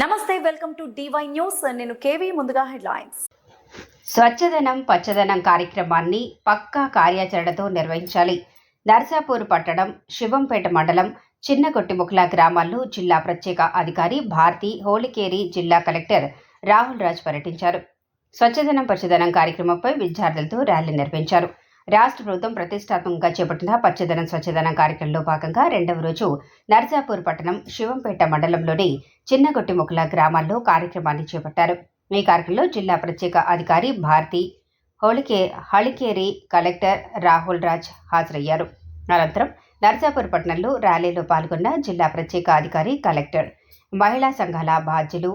నమస్తే welcome to DY news నేను KV ముందుగా హెడ్లైన్స్. స్వచ్ఛదనం పచ్చదనం కార్యక్రమాన్ని పక్కా కార్యాచరణతో నిర్వహించాలి. నర్సాపూర్ పట్టణం శివంపేట మండలం చిన్న కొట్టిముఖల గ్రామాల్లో జిల్లా ప్రత్యేక అధికారి భారతి హోళికేరి జిల్లా కలెక్టర్ రాహుల్ రాజ్ పర్యటించారు. స్వచ్ఛదనం పచ్చదనం కార్యక్రమంపై విద్యార్థులతో ర్యాలీ నిర్వహించారు. రాష్ట్ర ప్రభుత్వం ప్రతిష్టాత్మకంగా చేపట్టిన పచ్చదనం స్వచ్ఛదనం కార్యక్రమంలో భాగంగా రెండవ రోజు నర్జాపూర్ పట్టణం శివంపేట మండలంలోని చిన్నగొట్టిముఖల గ్రామాల్లో కార్యక్రమాన్ని చేపట్టారు. ఈ కార్యక్రమంలో జిల్లా ప్రత్యేక అధికారి భారతి హోళికే హళికేరి కలెక్టర్ రాహుల్ రాజ్ హాజరయ్యారు. అనంతరం నర్సాపూర్ పట్టణంలో ర్యాలీలో పాల్గొన్న జిల్లా ప్రత్యేక అధికారి కలెక్టర్ మహిళా సంఘాల బాధ్యులు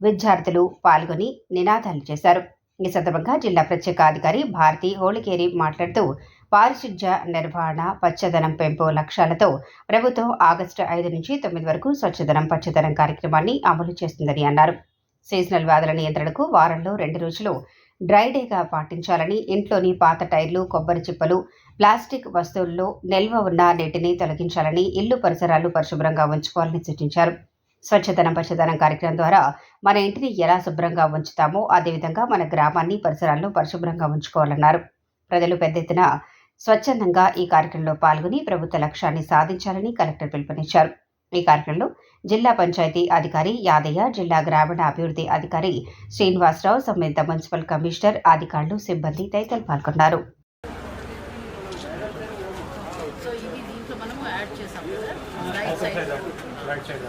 విద్యార్థులు పాల్గొని నినాదాలు చేశారు. ఈ సందర్భంగా జిల్లా ప్రత్యేక అధికారి భారతి హోళికేరి మాట్లాడుతూ పారిశుధ్య నిర్వహణ పచ్చదనం పెంపు లక్ష్యాలతో ప్రభుత్వం ఆగస్టు ఐదు నుంచి తొమ్మిది వరకు స్వచ్ఛదనం పచ్చదనం కార్యక్రమాన్ని అమలు చేస్తుందని అన్నారు. సీజనల్ వ్యాధుల నియంత్రణకు వారంలో రెండు రోజులు డ్రై డేగా పాటించాలని ఇంట్లోని పాత టైర్లు కొబ్బరి చిప్పలు ప్లాస్టిక్ వస్తువుల్లో నిల్వ ఉన్న నీటిని తొలగించాలని ఇల్లు పరిసరాలు పరిశుభ్రంగా ఉంచుకోవాలని సూచించారు. స్వచ్ఛదనం పచ్చదనం కార్యక్రమం ద్వారా మన ఇంటిని ఎలా శుభ్రంగా ఉంచుతామో అదేవిధంగా మన గ్రామాన్ని పరిసరాలను పరిశుభ్రంగా ఉంచుకోవాలన్నారు. ప్రజలు పెద్ద ఎత్తున స్వచ్ఛందంగా ఈ కార్యక్రమంలో పాల్గొని ప్రభుత్వ లక్ష్యాన్ని సాధించాలని కలెక్టర్ పిలుపునిచ్చారు. ఈ కార్యక్రమంలో జిల్లా పంచాయతీ అధికారి యాదయ్య జిల్లా గ్రామీణ అభివృద్ధి అధికారి శ్రీనివాసరావు సంబంధిత మున్సిపల్ కమిషనర్ అధికారులు సిబ్బంది తదితరులు పాల్గొన్నారు సో ఇవి దీంట్లో మనము యాడ్ చేసాం కదా. Right side right side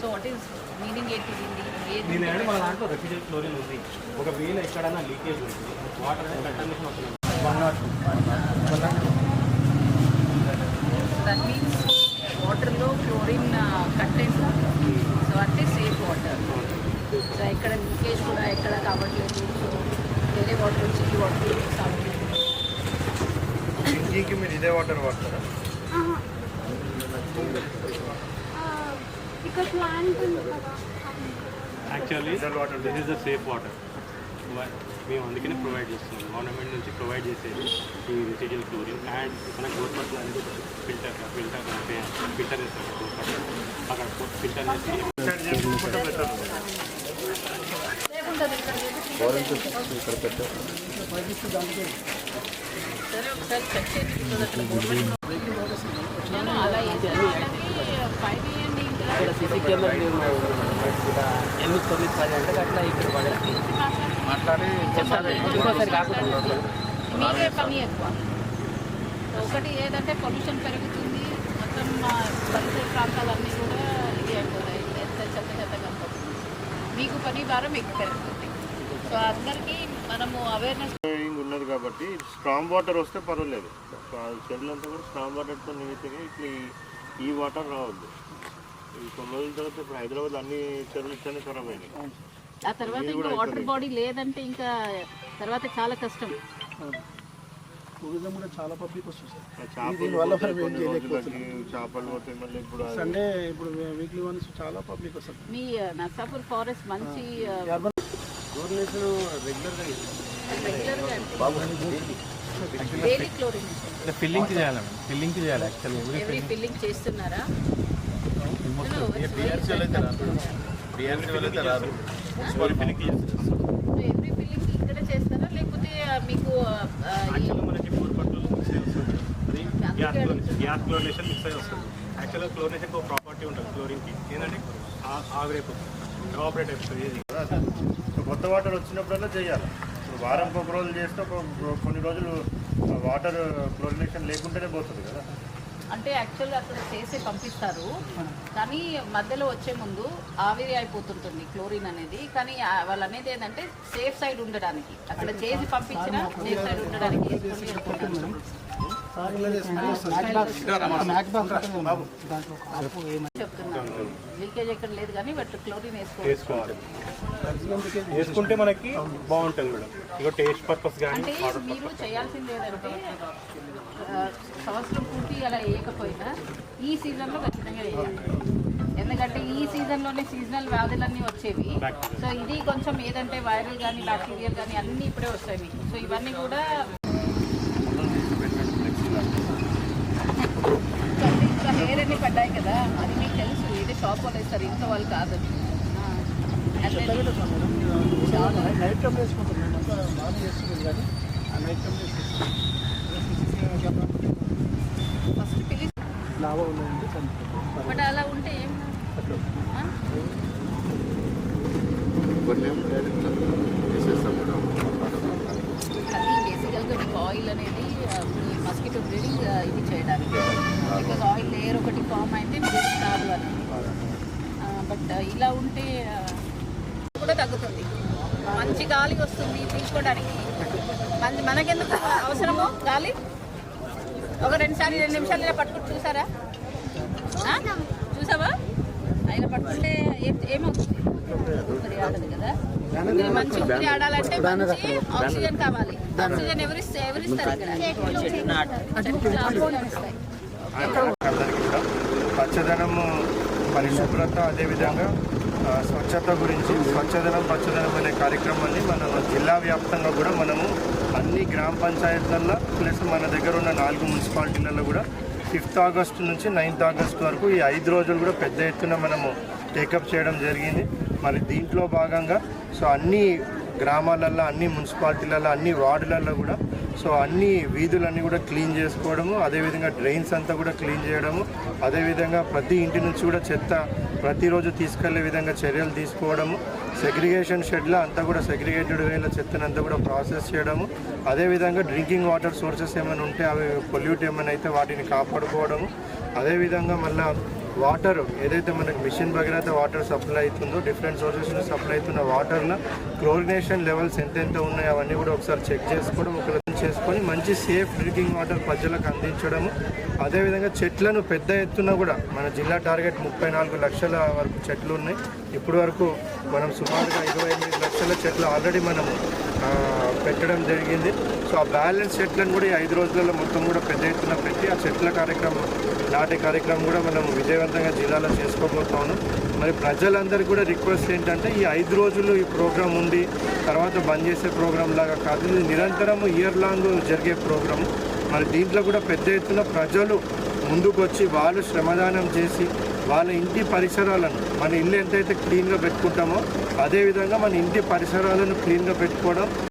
so what is meaning ఏంటి దీన్ని అంటే మన దాంట్లో రెఫ్రిజరేట్ క్లోరిన్ ఉంది. ఒకవేళ ఎక్కడైనా లీకేజ్ ఉంది. వాటర్ అనేది కంటామినేషన్ అవుతుంది వన్ నాట్ దట్ మీన్స్ వాటర్లో క్లోరిన్ కంటెంట్ సో అంటే సేఫ్ వాటర్ సో ఎక్కడ లీకేజ్ కూడా ఎక్కడ కావట్లేదు. సో వేరే వాటర్ వచ్చి వాటర్ సింకింగ్కి మీరు ఇదే వాటర్ వాడతారా? ఇక్కడ ప్లాంట్ ఉంది కదా. Actually this is the safe water మేము అందుకనే ప్రొవైడ్ చేస్తున్నాం. గవర్నమెంట్ నుంచి ప్రొవైడ్ చేసేది ఈ రెసిడియల్ క్లోరిన్ అండ్ మన గవర్నమెంట్ అనేది ఫిల్టర్ ఫిల్టర్ ఫిల్టర్ చేస్తారు? గవర్నమెంట్ అక్కడ ఫిల్టర్ చేసి సో దట్ నేను అలా ఫైవ్ ఇవ్వండి ఇంకా సీసీ కెమెరా ఎనిమిది తొమ్మిది పది అంటే అట్లా ఇక్కడ పడేసి మాట్లాడి ఇంకోసారి కాకుండా మీరే పని ఎక్కువ ఒకటి ఏదంటే పొల్యూషన్ పెరుగుతుంది మొత్తం మా పరిసర ప్రాంతాలన్నీ కూడా ఇది అయిపోతాయి ఎంత చెత్త చెత్త ఉంటుంది మీకు పని భారం ఎక్కువ పెరుగుతుంది. సో అందరికీ మనము అవేర్నెస్ కాబట్టి స్ట్రాంగ్ వాటర్ వస్తే పర్వాలేదు. చెట్లు అంతా కూడా స్ట్రాంగ్ వాటర్తో నిమిత్తమే ఇట్లా ఈ- ఈ వాటర్ రావద్దు. ఈ కొన్ని రోజుల తర్వాత ఇప్పుడు హైదరాబాద్ అన్ని చెరువులు ఇచ్చానే ఖరాబ్ అయినాయి. ఆ తర్వాత ఇంకా వాటర్ బాడీ లేదంటే ఇంకా తర్వాత చాలా కష్టం. టూరిజం కూడా చాలా పబ్లిక్ వస్తుంది దీనివల్ల మనం ఏం చేయలేకపోతున్నాం. ఇప్పుడు అది- సండే ఇప్పుడు వీక్లీ వన్స్ చాలా పబ్లిక్ వస్తుంది. మీ నర్సాపూర్ ఫారెస్ట్ మంచి రెగ్యులర్గా ఫిల్లింగ్ చేయాలి ఫిల్లింగ్ చేయాలి యాక్చువల్లీ ఎవ్రీ ఫిల్లింగ్ చేస్తున్నారా ఎవ్రీ ఫిల్లింగ్ ఇక్కడే చేస్తారా లేకపోతే మీకు గ్యాస్ క్లోరినేషన్ మిక్స్ అయ్యి వస్తుంది యాక్చువల్గా క్లోరినేషన్ ఒక ప్రాపర్టీ ఉంటుంది క్లోరిన్కి ఏంటంటే ఆ- ఆవిరైపోతుంది ఎవాపరేట్ అయిపోతుంది కొత్త వాటర్ వచ్చినప్పుడల్లా చేయాలి వారంకి ఒక రోజు చేస్తే ఒక కొన్ని రోజులు వాటర్ క్లోరినేషన్ లేకుంటేనే పోతుంది కదా. అంటే యాక్చువల్గా అక్కడ చేసి పంపిస్తారు. కానీ మధ్యలో వచ్చే ముందు ఆవిరి అయిపోతుంటుంది క్లోరిన్ అనేది. కానీ వాళ్ళు అనేది ఏంటంటే సేఫ్ సైడ్ ఉండడానికి. అక్కడ చేసి పంపించిన సేఫ్ సైడ్ ఉండడానికి లీకేజ్ ఎక్కడ లేదు కానీ బట్ క్లోరిన్ వేసుకోవాలి. వేసుకుంటే మనకి బాగుంటుంది మేడం. ఇక టేస్ట్ పర్పస్ కానీ అంటే మీరు చేయాల్సింది ఏంటంటే సంవత్సరం పూర్తి అలా వేయకపోయినా ఈ సీజన్లో ఖచ్చితంగా వేయాలి. ఎందుకంటే ఈ సీజన్లోనే సీజనల్ వ్యాధులన్నీ వచ్చేవి. సో ఇది కొంచెం ఏదంటే వైరల్ కానీ బ్యాక్టీరియల్ కానీ అన్నీ ఇప్పుడే వస్తాయి సో ఇవన్నీ కూడా అన్ని పడ్డాయి కదా అది మీకు తెలుసు. ఇది షాప్ వాళ్ళు ఇస్తారు ఇంట్లో వాళ్ళు కాదు. నైట్ టైం వేసుకుంటాం మేము అంతా బాగా చేస్తున్నాం కానీ ఆ నైట్ టైం ఫస్ట్ పిలిచి లాభం ఉందంటే బట్ అలా ఉంటే ఏం బేసికల్గా మీకు ఆయిల్ అనేది మాస్కిటో బ్రీడింగ్ uh, ఇది చేయడానికి. బికాజ్ ఆయిల్ లేయర్ ఒకటి ఫామ్ అయితే బ్రీడింగ్ కాదు అని. బట్ uh, ఇలా ఉంటే uh, కూడా తగ్గుతుంది. మంచి గాలి వస్తుంది తీసుకోవడానికి. మంచి మనకెందుకు అవసరమో గాలి? ఒక రెండు సార్లు రెండు నిమిషాలు ఇలా పట్టుకుని చూసారా? చూసావా? ఇలా పట్టుకుంటే ఏం ఏమవుతుంది? మంచి ఊపిరి ఆడాలంటే మంచి ఆక్సిజన్ కావాలి ఆక్సిజన్ ఎవరిస్తే ఎవరిస్తారు ఇక్కడ పచ్చదనము పరిశుభ్రత అదేవిధంగా స్వచ్ఛత గురించి స్వచ్ఛదనం పచ్చదనం అనే కార్యక్రమాన్ని మన జిల్లా వ్యాప్తంగా కూడా మనము అన్ని గ్రామ పంచాయతీలలో ప్లస్ మన దగ్గర ఉన్న నాలుగు మున్సిపాలిటీలలో కూడా ఫిఫ్త్ ఆగస్టు నుంచి నైన్త్ ఆగస్ట్ వరకు ఈ ఐదు రోజులు కూడా పెద్ద ఎత్తున మనము టేకప్ చేయడం జరిగింది. మరి దీంట్లో భాగంగా సో అన్ని గ్రామాలల్లో అన్ని మున్సిపాలిటీలలో అన్ని వార్డులలో కూడా సో అన్ని వీధులన్నీ కూడా క్లీన్ చేసుకోవడము అదేవిధంగా డ్రైన్స్ అంతా కూడా క్లీన్ చేయడము అదేవిధంగా ప్రతి ఇంటి నుంచి కూడా చెత్త ప్రతిరోజు తీసుకెళ్ళే విధంగా చర్యలు తీసుకోవడము సెగ్రిగేషన్ షెడ్లో అంతా కూడా సెగ్రిగేటెడ్ వేల చెత్తను అంతా కూడా ప్రాసెస్ చేయడము అదేవిధంగా డ్రింకింగ్ వాటర్ సోర్సెస్ ఏమైనా ఉంటే అవి పొల్యూట్ ఏమైనా అయితే వాటిని కాపాడుకోవడము అదేవిధంగా మళ్ళీ వాటర్ ఏదైతే మనకి మిషన్ భగీరథ వాటర్ సప్లై అవుతుందో డిఫరెంట్ సోర్సెస్ నుంచి సప్లై అవుతున్న వాటర్లో క్లోరినేషన్ లెవెల్స్ ఎంతెంత ఉన్నాయో అవన్నీ కూడా ఒకసారి చెక్ చేసుకోవడం ఒక చేసుకొని మంచి సేఫ్ డ్రింకింగ్ వాటర్ ప్రజలకు అందించడము. అదేవిధంగా చెట్లను పెద్ద ఎత్తున కూడా మన జిల్లా టార్గెట్ ముప్పై నాలుగు లక్షల వరకు చెట్లు ఉన్నాయి. ఇప్పటి వరకు మనం సుమారుగా ఇరవై ఎనిమిది లక్షల చెట్లు ఆల్రెడీ మనం పెట్టడం జరిగింది. సో ఆ బ్యాలెన్స్ చెట్లను కూడా ఈ ఐదు రోజులలో మొత్తం కూడా పెద్ద ఎత్తున పెట్టి ఆ చెట్ల కార్యక్రమం నాటే కార్యక్రమం కూడా మనం విజయవంతంగా జిల్లాలో చేసుకోబోతా మరి ప్రజలందరికీ కూడా రిక్వెస్ట్ ఏంటంటే ఈ ఐదు రోజులు ఈ ప్రోగ్రాం ఉండి తర్వాత బంద్ చేసే ప్రోగ్రాం లాగా కాదు. ఇది నిరంతరం ఇయర్ లాంగ్ జరిగే ప్రోగ్రాం. మరి దీంట్లో కూడా పెద్ద ఎత్తున ప్రజలు ముందుకు వచ్చి వాళ్ళు శ్రమదానం చేసి వాళ్ళ ఇంటి పరిసరాలను మన ఇల్లు ఎంతైతే క్లీన్గా పెట్టుకుంటామో అదేవిధంగా మన ఇంటి పరిసరాలను క్లీన్గా పెట్టుకోవడం